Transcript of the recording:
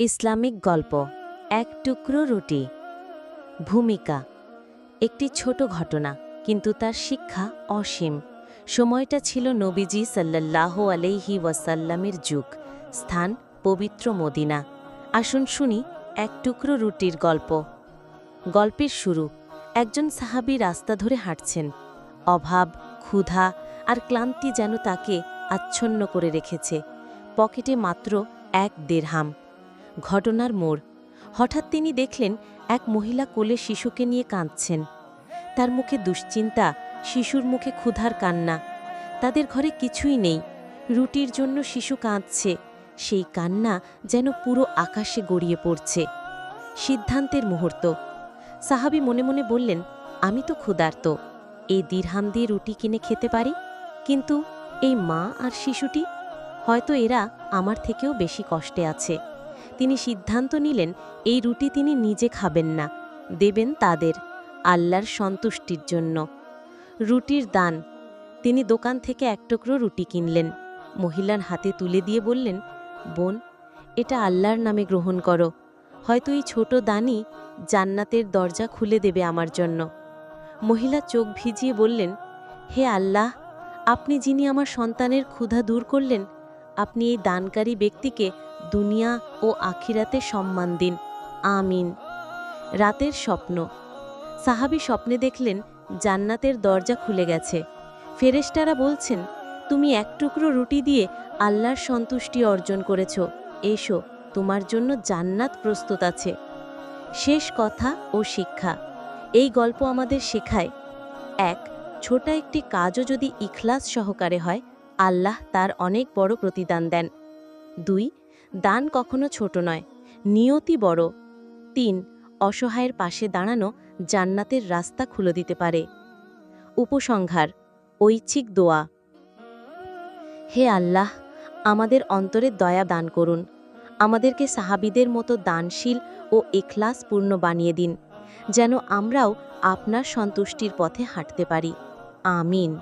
Islamic গল্প, এক টুকরো রুটি। ভূমিকা, একটি ছোট ঘটনা, কিন্তু তার শিক্ষা অসীম। সময়টা ছিল নবীজি সাল্লাল্লাহ আলাইহি ওয়াসাল্লামের যুগ। স্থান, পবিত্র মদিনা। আসুন শুনি এক টুকরো রুটির গল্প। গল্পের শুরু, একজন সাহাবী রাস্তা ধরে হাঁটছেন। অভাব, ক্ষুধা আর ক্লান্তি যেন তাকে আচ্ছন্ন করে রেখেছে। পকেটে মাত্র এক দেড়হাম। ঘটনার মোড়। হঠাৎ তিনি দেখলেন এক মহিলা কোলে শিশুকে নিয়ে কাঁদছেন। তার মুখে দুশ্চিন্তা, শিশুর মুখে ক্ষুধার কান্না। তাদের ঘরে কিছুই নেই। রুটির জন্য শিশু কাঁদছে। সেই কান্না যেন পুরো আকাশে গড়িয়ে পড়ছে। সিদ্ধান্তের মুহূর্ত। সাহাবি মনে মনে বললেন, আমি তো ক্ষুধার্ত। এই দিরহাম দিয়ে রুটি কিনে খেতে পারি? কিন্তু এই মা আর শিশুটি? হয়তো এরা আমার থেকেও বেশি কষ্টে আছে। তিনি সিদ্ধান্ত নিলেন, এই রুটি তিনি নিজে খাবেন না, দেবেন তাদের, আল্লাহর সন্তুষ্টির জন্য। রুটির দান, তিনি দোকান থেকে এক টুকরো রুটি কিনলেন। মহিলার হাতে তুলে দিয়ে বললেন, বোন, এটা আল্লাহর নামে গ্রহণ করো। হয়তো এই ছোট দানই জান্নাতের দরজা খুলে দেবে আমার জন্য। মহিলা চোখ ভিজিয়ে বললেন, হে আল্লাহ, আপনি যিনি আমার সন্তানের ক্ষুধা দূর করলেন, আপনি এই দানকারী ব্যক্তিকে দুনিয়া ও আখিরাতে সম্মান দিন। আমিন। রাতের স্বপ্ন। সাহাবি স্বপ্নে দেখলেন জান্নাতের দরজা খুলে গেছে। ফেরেশতারা বলছেন, তুমি এক টুকরো রুটি দিয়ে আল্লাহর সন্তুষ্টি অর্জন করেছ। এসো, তোমার জন্য জান্নাত প্রস্তুত আছে। শেষ কথা ও শিক্ষা। এই গল্প আমাদের শেখায়। এক, ছোট একটি কাজও যদি ইখলাস সহকারে হয়, আল্লাহ তার অনেক বড় প্রতিদান দেন। দুই দান কখনো ছোট নয়, নিয়তি বড়। তিন, অসহায়ের পাশে দাঁড়ানো জান্নাতের রাস্তা খুলে দিতে পারে। উপসংহার, ঐচ্ছিক দোয়া। হে আল্লাহ, আমাদের অন্তরে দয়া দান করুন। আমাদেরকে সাহাবিদের মতো দানশীল ও এখলাসপূর্ণ বানিয়ে দিন, যেন আমরাও আপনার সন্তুষ্টির পথে হাঁটতে পারি। আমিন।